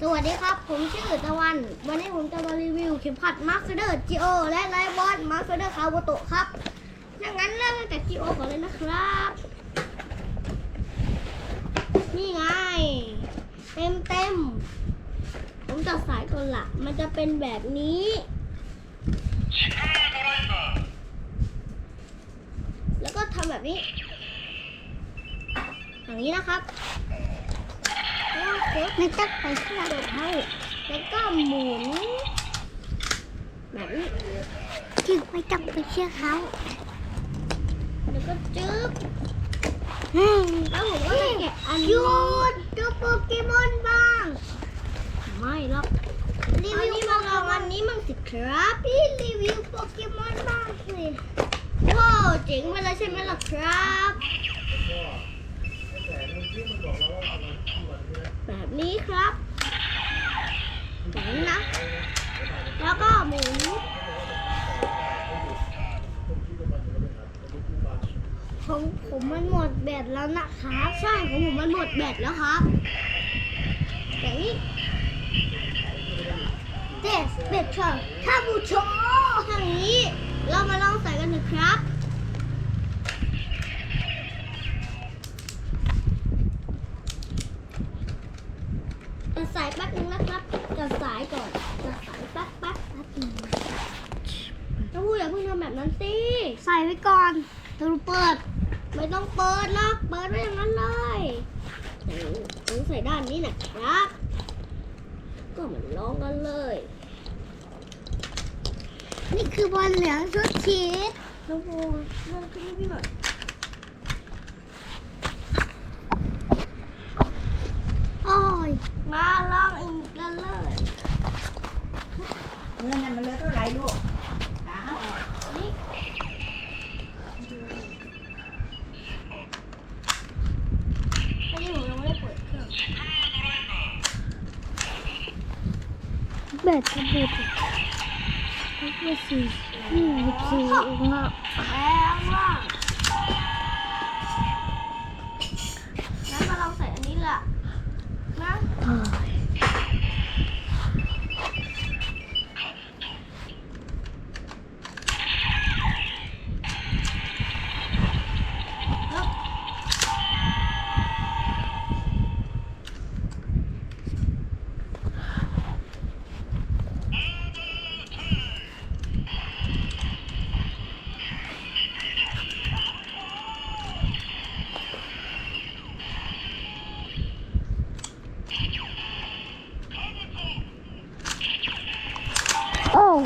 สวัสดีครับ ผมชื่อตะวัน วันนี้ผมจะมารีวิวเข็มขัดมาร์คเดอร์จีโอและไลบอสมาร์คเดอร์คาโบโตะครับดังนั้นเริ่มตั้งแต่จีโอก่อนเลยนะครับ นี่ไง เต็มเต็มผมจัดสายก่อนละมันจะเป็นแบบนี้แล้วก็ทำแบบนี้ อย่างนี้นะครับ ไม่ต้องไปที่ระบบให้แล้วก็หมุนแบบนี้จึงไม่ต้องไปเชื่อเขาแล้วก็จึ๊บแล้วผมก็จะแกะอันหยุดดูโปเกมอนบ้าง ไม่หรอกรีวิวมาลองอันนี้มั่งสิครับพี่รีวิวโปเกมอนบ้างสิโอ้เจ๋งไปเลยใช่ไหมล่ะครับนี้ครับแบบนี้นะ แล้วก็หมุน ของผมมันหมดแบตแล้วนะครับใช่ของผมมันหมดแบตแล้วครับแบบนี้เดสเบตเชอร์ท่าบูโชทางนี้ เรามาลองใส่กันเถอะครับจะสายแป๊บนึงนะครับจะสายก่อนจะสายแป๊บแป๊บแป๊บนึงน้องพูดอย่าเพิ่งทำแบบนั้นสิ ใส่ไว้ก่อนจะรูเปิด ไม่ต้องเปิดหรอกเปิดไว้อย่างนั้นเลยต้องใส่ด้านนี้นะครับ ก็เหมือนลองกันเลย นี่คือบอลเหลืองชุดชีสน้องพูลองขึ้นให้พี่หน่อยโอ้ยมาลองอีกกันเลยเงินน่ะมันเหลือเท่าไหร่ลูกหาเอาออก นี่อันนี้ผมยังไม่ได้เปิดเครื่อง แบตจะเบิดก็สี่ยี่สิบสี่เองอะแพงมากงั้นมาลองใส่อันนี้ละนะ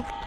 go.